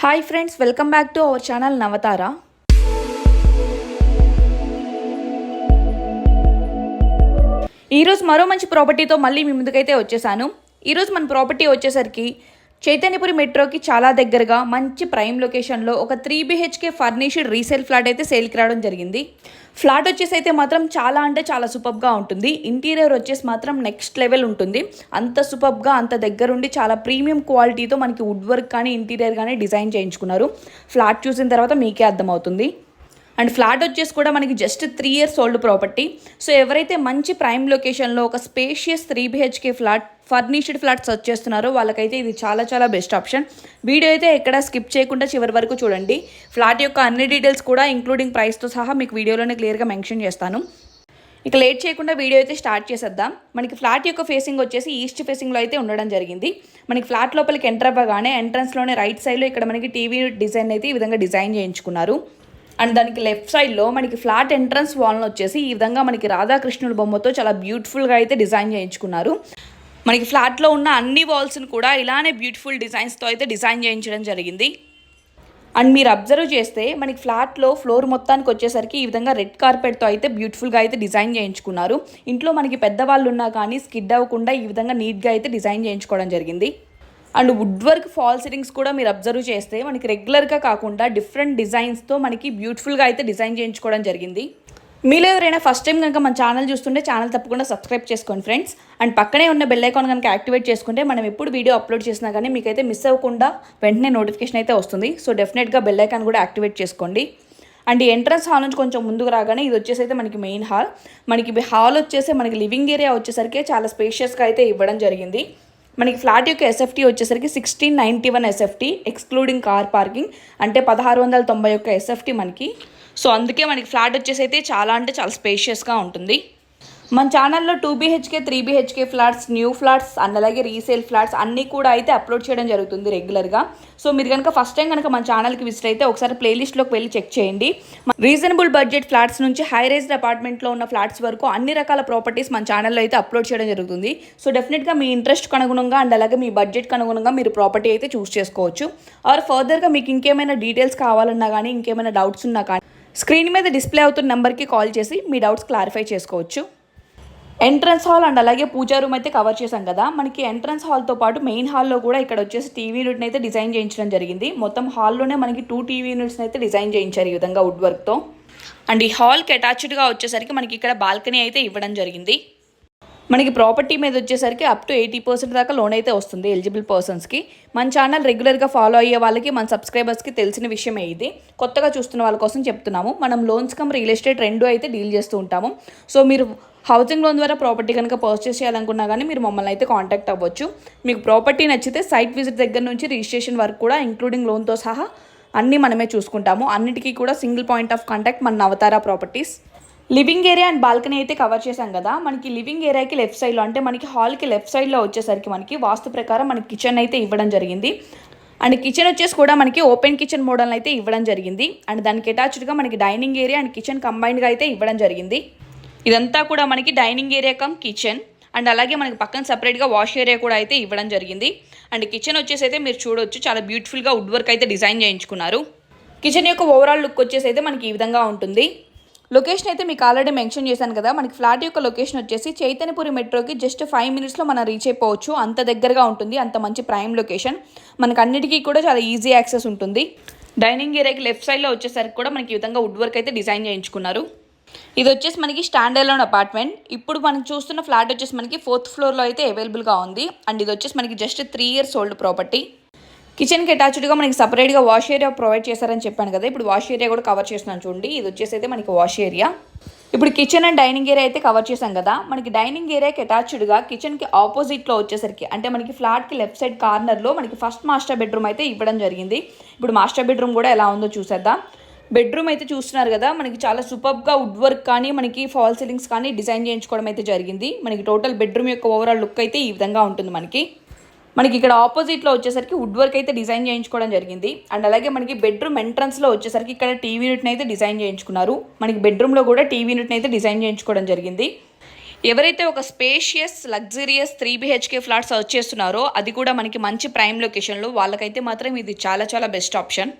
Hi friends welcome back to our channel Navatara ఈరోజు మరో మంచి ప్రాపర్టీతో మళ్ళీ మీ ముందుకైతే వచ్చేసాను. ఈరోజు మన ప్రాపర్టీ వచ్చేసరికి చైతన్యపురి మెట్రోకి చాలా దగ్గరగా మంచి ప్రైమ్ లొకేషన్లో ఒక three BHK furnished resale flat అయితే సేల్కి రావడం జరిగింది. ఫ్లాట్ వచ్చేసి అయితే మాత్రం చాలా అంటే చాలా సూపర్గా ఉంటుంది. ఇంటీరియర్ వచ్చేసి మాత్రం నెక్స్ట్ లెవెల్ ఉంటుంది. అంత సూపర్గా అంత దగ్గరుండి చాలా ప్రీమియం క్వాలిటీతో మనకి వుడ్ వర్క్ కానీ ఇంటీరియర్ కానీ డిజైన్ చేయించుకున్నారు. ఫ్లాట్ చూసిన తర్వాత మీకే అర్థమవుతుంది. అండ్ ఫ్లాట్ వచ్చేసి కూడా మనకి just three years old property so ఎవరైతే మంచి ప్రైమ్ లొకేషన్లో ఒక spacious three BHK flat furnished flat search చేస్తున్నారో వాళ్ళకైతే ఇది చాలా చాలా బెస్ట్ ఆప్షన్ వీడియో అయితే ఎక్కడ స్కిప్ చేయకుండా చివరి వరకు చూడండి. ఫ్లాట్ యొక్క అన్ని డీటెయిల్స్ కూడా ఇంక్లూడింగ్ ప్రైస్తో సహా మీకు వీడియోలోనే క్లియర్గా మెన్షన్ చేస్తాను. ఇక లేట్ చేయకుండా వీడియో అయితే స్టార్ట్ చేసేద్దాం. మనకి ఫ్లాట్ యొక్క ఫేసింగ్ వచ్చేసి ఈస్ట్ ఫేసింగ్లో అయితే ఉండడం జరిగింది. మనకి ఫ్లాట్ లోపలికి ఎంటర్ అవ్వగానే ఎంట్రన్స్లోనే రైట్ సైడ్లో ఇక్కడ మనకి టీవీ డిజైన్ అయితే ఈ విధంగా డిజైన్ చేయించుకున్నారు. అండ్ దానికి లెఫ్ట్ సైడ్లో మనకి ఫ్లాట్ ఎంట్రన్స్ వాల్ని వచ్చేసి ఈ విధంగా మనకి రాధాకృష్ణుల బొమ్మతో చాలా బ్యూటిఫుల్గా అయితే డిజైన్ చేయించుకున్నారు. మనకి ఫ్లాట్లో ఉన్న అన్ని వాల్స్ని కూడా ఇలానే బ్యూటిఫుల్ డిజైన్స్తో అయితే డిజైన్ చేయించడం జరిగింది. అండ్ మీరు అబ్జర్వ్ చేస్తే మనకి ఫ్లాట్లో ఫ్లోర్ మొత్తానికి వచ్చేసరికి ఈ విధంగా రెడ్ కార్పెట్తో అయితే బ్యూటిఫుల్గా అయితే డిజైన్ చేయించుకున్నారు. ఇంట్లో మనకి పెద్దవాళ్ళు ఉన్నా కానీ స్కిడ్ అవ్వకుండా ఈ విధంగా నీట్గా అయితే డిజైన్ చేయించుకోవడం జరిగింది. And wood work false ceilings కూడా మీరు అబ్జర్వ్ చేస్తే మనకి రెగ్యులర్గా కాకుండా డిఫరెంట్ డిజైన్స్తో మనకి బ్యూటిఫుల్గా అయితే డిజైన్ చేయించుకోవడం జరిగింది. మీలో ఎవరైనా ఫస్ట్ టైం కనుక మన ఛానల్ చూస్తుంటే ఛానల్ తప్పకుండా సబ్స్క్రైబ్ చేసుకోండి ఫ్రెండ్స్ అండ్ పక్కనే ఉన్న బెల్ ఐకాన్ కనుక యాక్టివేట్ చేసుకుంటే మనం ఎప్పుడు వీడియో అప్లోడ్ చేసినా కానీ మీకైతే మిస్ అవ్వకుండా వెంటనే నోటిఫికేషన్ అయితే వస్తుంది. సో డెఫినెట్గా బెల్ ఐకాన్ కూడా యాక్టివేట్ చేసుకోండి. అండ్ ఎంట్రన్స్ హాల్ నుంచి కొంచెం ముందుకు రాగానే ఇది వచ్చేసి అయితే మనకి మెయిన్ హాల్ మనకి హాల్ వచ్చేసి మనకి లివింగ్ ఏరియా వచ్చేసరికి చాలా స్పేషియస్గా అయితే ఇవ్వడం జరిగింది. మనకి ఫ్లాట్ యొక్క ఎస్ఎఫ్టీ వచ్చేసరికి sixteen ninety one SFT excluding car parking అంటే పదహారు వందల తొంభై ఒక్క ఎస్ఎఫ్టీ మనకి. సో అందుకే మనకి ఫ్లాట్ వచ్చేసి అయితే చాలా అంటే చాలా స్పేషియస్గా ఉంటుంది. మన ఛానల్లో two BHK three BHK flats new flats and అలాగే రీసేల్ ఫ్లాట్స్ అన్నీ కూడా అయితే అప్లోడ్ చేయడం జరుగుతుంది రెగ్యులర్గా సో మీరు కనుక ఫస్ట్ టైం కనుక మన ఛానల్కి విజిట్ అయితే ఒకసారి ప్లేలిస్ట్లోకి వెళ్ళి చెక్ చేయండి. రీజనబుల్ బడ్జెట్ ఫ్లాట్స్ నుంచి హై రైజ్డ్ అపార్ట్మెంట్లో ఉన్న ఫ్లాట్స్ వరకు అన్ని రకాల ప్రాపర్టీస్ మన ఛానల్లో అయితే అప్లోడ్ చేయడం జరుగుతుంది. సో డెఫినెట్గా మీ ఇంట్రెస్ట్ అనుగుణంగా అండ్ అలాగే మీ బడ్జెట్కి అనుగుణంగా మీరు ప్రాపర్టీ అయితే చూస్ చేసుకోవచ్చు. ఆర్ ఫర్దర్గా మీకు ఇంకేమైనా డీటెయిల్స్ కావాలన్నా కానీ ఇంకేమైనా డౌట్స్ ఉన్నా కానీ స్క్రీన్ మీద డిస్ప్లే అవుతున్న నెంబర్కి కాల్ చేసి మీ డౌట్స్ క్లారిఫై చేసుకోవచ్చు. ఎంట్రన్స్ హాల్ అండ్ అలాగే పూజా రూమ్ అయితే కవర్ చేశాం కదా. మనకి ఎంట్రన్స్ హాల్తో పాటు మెయిన్ హాల్లో కూడా ఇక్కడ వచ్చేసి టీవీ యూనిట్ని అయితే డిజైన్ చేయించడం జరిగింది. మొత్తం హాల్లోనే మనకి టూ టీవీ యూనిట్స్ని అయితే డిజైన్ చేయించారు ఈ విధంగా వుడ్ వర్క్తో అండ్ ఈ హాల్కి అటాచ్డ్గా వచ్చేసరికి మనకి ఇక్కడ బాల్కనీ అయితే ఇవ్వడం జరిగింది. మనకి ప్రాపర్టీ మీద వచ్చేసరికి అప్ టు ఎయిటీ పర్సెంట్ దాకా లోన్ అయితే వస్తుంది ఎలిజిబుల్ పర్సన్స్కి మన ఛానల్ రెగ్యులర్గా ఫాలో అయ్యే వాళ్ళకి మన సబ్స్క్రైబర్స్కి తెలిసిన విషయమే ఇది. కొత్తగా చూస్తున్న వాళ్ళ కోసం చెప్తున్నాము. మనం లోన్స్ కమ్ రియల్ ఎస్టేట్ రెండు అయితే డీల్ చేస్తూ ఉంటాము. సో మీరు హౌసింగ్ లోన్ ద్వారా ప్రాపర్టీ కనుక పర్చేస్ చేయాలనుకున్నా కానీ మీరు మమ్మల్ని అయితే కాంటాక్ట్ అవ్వచ్చు. మీకు ప్రాపర్టీ నచ్చితే సైట్ విజిట్ దగ్గర నుంచి రిజిస్ట్రేషన్ వరకు కూడా ఇంక్లూడింగ్ లోన్తో సహా అన్నీ మనమే చూసుకుంటాము. అన్నిటికీ కూడా సింగిల్ పాయింట్ ఆఫ్ కాంటాక్ట్ మన Avatara properties living area and balcony అయితే కవర్ చేశాం కదా. మనకి లివింగ్ ఏరియాకి లెఫ్ట్ సైడ్లో అంటే మనకి హాల్కి లెఫ్ట్ సైడ్లో వచ్చేసరికి మనకి వాస్తు ప్రకారం మనకి కిచెన్ అయితే ఇవ్వడం జరిగింది. అండ్ కిచెన్ వచ్చేసి కూడా మనకి ఓపెన్ కిచెన్ మోడల్ అయితే ఇవ్వడం జరిగింది. అండ్ దానికి అటాచ్డ్గా మనకి డైనింగ్ ఏరియా అండ్ కిచెన్ కంబైన్డ్గా అయితే ఇవ్వడం జరిగింది. ఇదంతా కూడా మనకి dining area cum kitchen. And అలాగే మనకి పక్కన సపరేట్గా వాష్ ఏరియా కూడా అయితే ఇవ్వడం జరిగింది. అండ్ కిచెన్ వచ్చేసి అయితే మీరు చూడొచ్చు. చాలా బ్యూటిఫుల్గా వుడ్ వర్క్ అయితే డిజైన్ చేయించుకున్నారు. కిచెన్ యొక్క ఓవరాల్ లుక్ వచ్చేసి అయితే మనకి ఈ విధంగా ఉంటుంది. లొకేషన్ అయితే మీకు ఆల్రెడీ మెన్షన్ చేశాను కదా. మనకి ఫ్లాట్ యొక్క లొకేషన్ వచ్చేసి చైతన్యపురి మెట్రోకి జస్ట్ ఫైవ్ మినిట్స్లో మనం రీచ్ అయిపోవచ్చు. అంత దగ్గరగా ఉంటుంది. అంత మంచి ప్రైమ్ లొకేషన్ మనకు అన్నిటికీ కూడా చాలా ఈజీ యాక్సెస్ ఉంటుంది. డైనింగ్ ఏరియాకి లెఫ్ట్ సైడ్లో వచ్చేసరికి కూడా మనకి ఈ విధంగా వుడ్ వర్క్ అయితే డిజైన్ చేయించుకున్నారు. ఇది వచ్చేసి మనకి స్టాండ్ అలోన్ అపార్ట్మెంట్. ఇప్పుడు మనం చూస్తున్న ఫ్లాట్ వచ్చేసి మనకి ఫోర్త్ ఫ్లోర్లో అయితే అవైలబుల్గా ఉంది. అండ్ ఇది వచ్చేసి మనకి just three years old property. కిచెన్కి అటాచ్డ్గా మనకి సపరేట్గా వాష్ ఏరియా ప్రొవైడ్ చేశారని చెప్పాను కదా ఇప్పుడు వాష్ ఏరియా కూడా కవర్ చేస్తున్నాను చూడండి. ఇది వచ్చేసి అయితే మనకి వాష్ ఏరియా. ఇప్పుడు కిచెన్ అండ్ డైనింగ్ ఏరియా అయితే కవర్ చేశాం కదా మనకి డైనింగ్ ఏరియాకి అటాచ్డ్గా కిచెన్కి ఆపోజిట్లో వచ్చేసరికి అంటే మనకి ఫ్లాట్కి లెఫ్ట్ సైడ్ కార్నర్లో మనకి ఫస్ట్ మాస్టర్ బెడ్రూమ్ అయితే ఇవ్వడం జరిగింది. ఇప్పుడు మాస్టర్ బెడ్రూమ్ కూడా ఎలా ఉందో చూసేద్దాం. బెడ్రూమ్ అయితే చూస్తున్నారు కదా మనకి చాలా సూపర్గా వుడ్ వర్క్ కానీ మనకి ఫాల్ సీలింగ్స్ కానీ డిజైన్ చేయించుకోవడం అయితే జరిగింది. మనకి టోటల్ బెడ్రూమ్ యొక్క ఓవరాల్ లుక్ అయితే ఈ విధంగా ఉంటుంది మనకి. మనకి ఇక్కడ ఆపోజిట్లో వచ్చేసరికి వుడ్ వర్క్ అయితే డిజైన్ చేయించుకోవడం జరిగింది. అండ్ అలాగే మనకి బెడ్రూమ్ ఎంట్రన్స్లో వచ్చేసరికి ఇక్కడ టీవీ యూనిట్ని అయితే డిజైన్ చేయించుకున్నారు. మనకి బెడ్రూమ్లో కూడా టీవీ యూనిట్ని అయితే డిజైన్ చేయించుకోవడం జరిగింది. ఎవరైతే ఒక spacious luxurious three BHK flat search చేస్తున్నారో అది కూడా మనకి మంచి ప్రైమ్ లొకేషన్లో వాళ్ళకైతే మాత్రం ఇది చాలా చాలా బెస్ట్ ఆప్షన్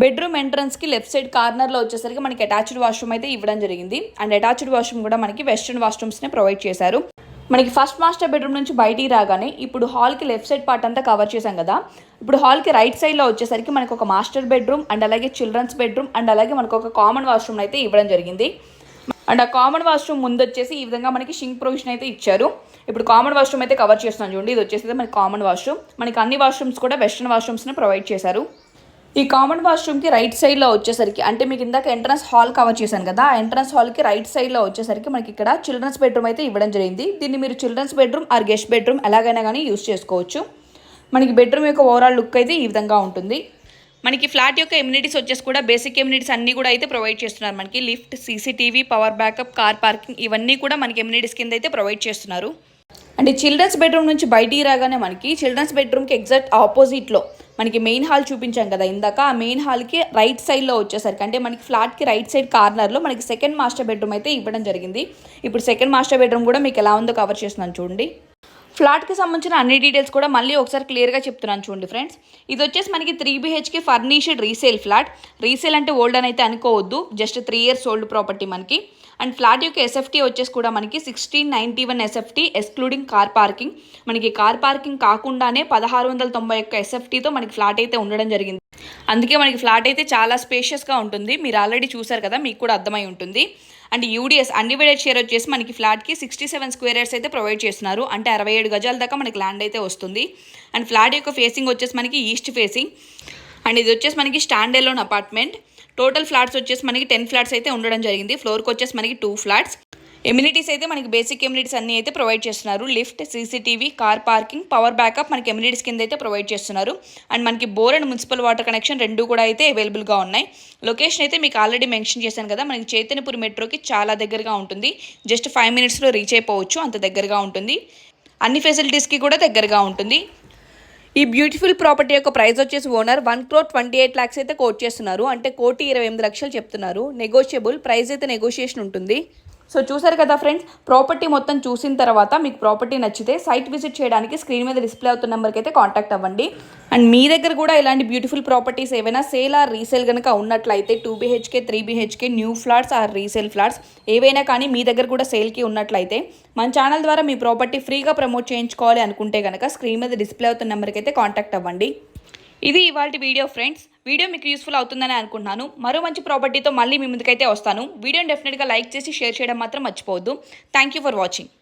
బెడ్రూమ్ ఎంట్రన్స్కి లెఫ్ట్ సైడ్ కార్నర్లో వచ్చేసరికి మనకి అటాచ్డ్ వాష్రూమ్ అయితే ఇవ్వడం జరిగింది. అండ్ అటాచ్డ్ వాష్రూమ్ కూడా మనకి వెస్ట్రన్ వాష్రూమ్స్నే ప్రొవైడ్ చేశారు. మనకి ఫస్ట్ మాస్టర్ బెడ్రూమ్ నుంచి బయటికి రాగానే ఇప్పుడు హాల్కి లెఫ్ట్ సైడ్ పార్ట్ అంతా కవర్ చేశాం కదా. ఇప్పుడు హాల్కి రైట్ సైడ్లో వచ్చేసరికి మనకు ఒక మాస్టర్ బెడ్రూమ్ అండ్ అలాగే చిల్డ్రన్స్ బెడ్రూమ్ అండ్ అలాగే మనకు ఒక కామన్ వాష్రూమ్ అయితే ఇవ్వడం జరిగింది. అండ్ ఆ కామన్ వాష్రూమ్ ముందు వచ్చేసి ఈ విధంగా మనకి షింక్ ప్రొవిజన్ అయితే ఇచ్చారు. ఇప్పుడు కామన్ వాష్రూమ్ అయితే కవర్ చేస్తున్నాం చూడండి. ఇది వచ్చేసి మనకి కామన్ వాష్రూమ్. మనకి అన్ని వాష్రూమ్స్ కూడా వెస్ట్రన్ వాష్రూమ్స్ని ప్రొవైడ్ చేశారు. ఈ కామన్ వాష్రూమ్కి రైట్ సైడ్లో వచ్చేసరికి అంటే మీకు ఇందాక ఎంట్రన్స్ హాల్ కవర్ చేశాను కదా ఆ ఎంట్రన్స్ హాల్కి రైట్ సైడ్లో వచ్చేసరికి మనకి ఇక్కడ చిల్డ్రన్స్ బెడ్రూమ్ అయితే ఇవ్వడం జరిగింది. దీన్ని మీరు children's bedroom or guest bedroom ఎలాగైనా కానీ యూస్ చేసుకోవచ్చు. మనకి బెడ్రూమ్ యొక్క ఓవరాల్ లుక్ అయితే ఈ విధంగా ఉంటుంది. మనకి ఫ్లాట్ యొక్క ఎమ్యూనిటీస్ వచ్చేసి కూడా బేసిక్ ఎమ్యూనిటీస్ అన్నీ కూడా అయితే ప్రొవైడ్ చేస్తున్నారు. మనకి lift CCTV power backup car parking ఇవన్నీ కూడా మనకి ఎమ్యూనిటీస్ కింద అయితే ప్రొవైడ్ చేస్తున్నారు. అంటే చిల్డ్రన్స్ బెడ్రూమ్ నుంచి బయటికి రాగానే మనకి చిల్డ్రన్స్ బెడ్రూమ్కి ఎగ్జాక్ట్ ఆపోజిట్లో మనకి మెయిన్ హాల్ చూపించాం కదా ఇందాక. ఆ మెయిన్ హాల్కి రైట్ సైడ్లో వచ్చేసరికి అంటే మనకి ఫ్లాట్కి రైట్ సైడ్ కార్నర్లో మనకి సెకండ్ మాస్టర్ బెడ్రూమ్ అయితే ఇవ్వడం జరిగింది. ఇప్పుడు సెకండ్ మాస్టర్ బెడ్రూమ్ కూడా మీకు ఎలా ఉందో కవర్ చేస్తున్నాను చూడండి. ఫ్లాట్కి సంబంధించిన అన్ని డీటెయిల్స్ కూడా మళ్ళీ ఒకసారి క్లియర్గా చెప్తున్నాను చూడండి ఫ్రెండ్స్ ఇది వచ్చేసి మనకి three BHK furnished resale flat resale అంటే ఓల్డ్ అని అయితే అనుకోవద్దు. Just three years old property మనకి. అండ్ ఫ్లాట్ యొక్క ఎస్ఎఫ్టీ వచ్చేసి కూడా మనకి sixteen ninety one SFT excluding car parking మనకి కార్ పార్కింగ్ కాకుండానే పదహారు వందల తొంభై ఒక్క ఎస్ఎఫ్టీతో మనకి ఫ్లాట్ అయితే ఉండడం జరిగింది. అందుకే మనకి ఫ్లాట్ అయితే చాలా స్పేషియస్గా ఉంటుంది. మీరు ఆల్రెడీ చూసారు కదా మీకు కూడా అర్థమై ఉంటుంది. అండ్ యూడిఎస్ అన్డివైడెడ్ షేర్ వచ్చేసి మనకి ఫ్లాట్కి సిక్స్టీ సెవెన్ స్క్వేర్ యార్డ్స్ అయితే ప్రొవైడ్ చేస్తున్నారు. అంటే అరవై ఏడు గజాల దాకా మనకి ల్యాండ్ అయితే వస్తుంది. అండ్ ఫ్లాట్ యొక్క ఫేసింగ్ వచ్చేసి మనకి ఈస్ట్ ఫేసింగ్ అండ్ ఇది వచ్చేసి మనకి stand alone apartment total flats వచ్చేసి మనకి టెన్ ఫ్లాట్స్ అయితే ఉండడం జరిగింది. ఫ్లోర్కి వచ్చేసి మనకి టూ ఫ్లాట్స్. ఎమ్యూనిటీస్ అయితే మనకి బేసిక్ ఎమ్యూనిటీస్ అన్ని అయితే ప్రొవైడ్ చేస్తున్నారు. Lift CCTV car parking power backup మనకి ఎమ్యూనిటీస్ కింద అయితే ప్రొవైడ్ చేస్తున్నారు. అండ్ మనకి bore and municipal water connection రెండు కూడా అయితే అవైలబుల్గా ఉన్నాయి. లొకేషన్ అయితే మీకు ఆల్రెడీ మెన్షన్ చేశాను కదా మనకి చైతన్యపురి మెట్రోకి చాలా దగ్గరగా ఉంటుంది. జస్ట్ ఫైవ్ మినిట్స్లో రీచ్ అయిపోవచ్చు అంత దగ్గరగా ఉంటుంది. అన్ని ఫెసిలిటీస్కి కూడా దగ్గరగా ఉంటుంది. ఈ బ్యూటిఫుల్ ప్రాపర్టీ యొక్క ప్రైస్ వచ్చేసి owner one crore twenty eight lakhs అయితే కోట్ చేస్తున్నారు. అంటే కోటి ఇరవై ఎనిమిది లక్షలు చెప్తున్నారు. నెగోషియబుల్ ప్రైస్ అయితే నెగోషియేషన్ ఉంటుంది. సో చూసారు కదా ఫ్రెండ్స్ ప్రాపర్టీ మొత్తం చూసిన తర్వాత మీకు ప్రాపర్టీ నచ్చితే సైట్ విజిట్ చేయడానికి స్క్రీన్ మీద డిస్ప్లే అవుతున్న నెంబర్కి అయితే కాంటాక్ట్ అవ్వండి. అండ్ మీ దగ్గర కూడా ఇలాంటి బ్యూటిఫుల్ ప్రాపర్టీస్ ఏవైనా సేల్ ఆర్ రీసేల్ కనుక ఉన్నట్లయితే two BHK three BHK new flats or resale flats ఏవైనా కానీ మీ దగ్గర కూడా సేల్కి ఉన్నట్లయితే మన ఛానల్ ద్వారా మీ ప్రాపర్టీ ఫ్రీగా ప్రమోట్ చేయించుకోవాలి అనుకుంటే కనుక స్క్రీన్ మీద డిస్ప్లే అవుతున్న నెంబర్కి అయితే కాంటాక్ట్ అవ్వండి. ఇది ఇవాళ వీడియో ఫ్రెండ్స్. వీడియో మీకు యూస్ఫుల్ అవుతుందని అనుకుంటున్నాను. మరో మంచి ప్రాపర్టీతో మళ్ళీ మీ ముందుకైతే వస్తాను. వీడియోని డెఫినెట్గా లైక్ చేసి షేర్ చేయడం మాత్రం మర్చిపోవద్దు. Thank you for watching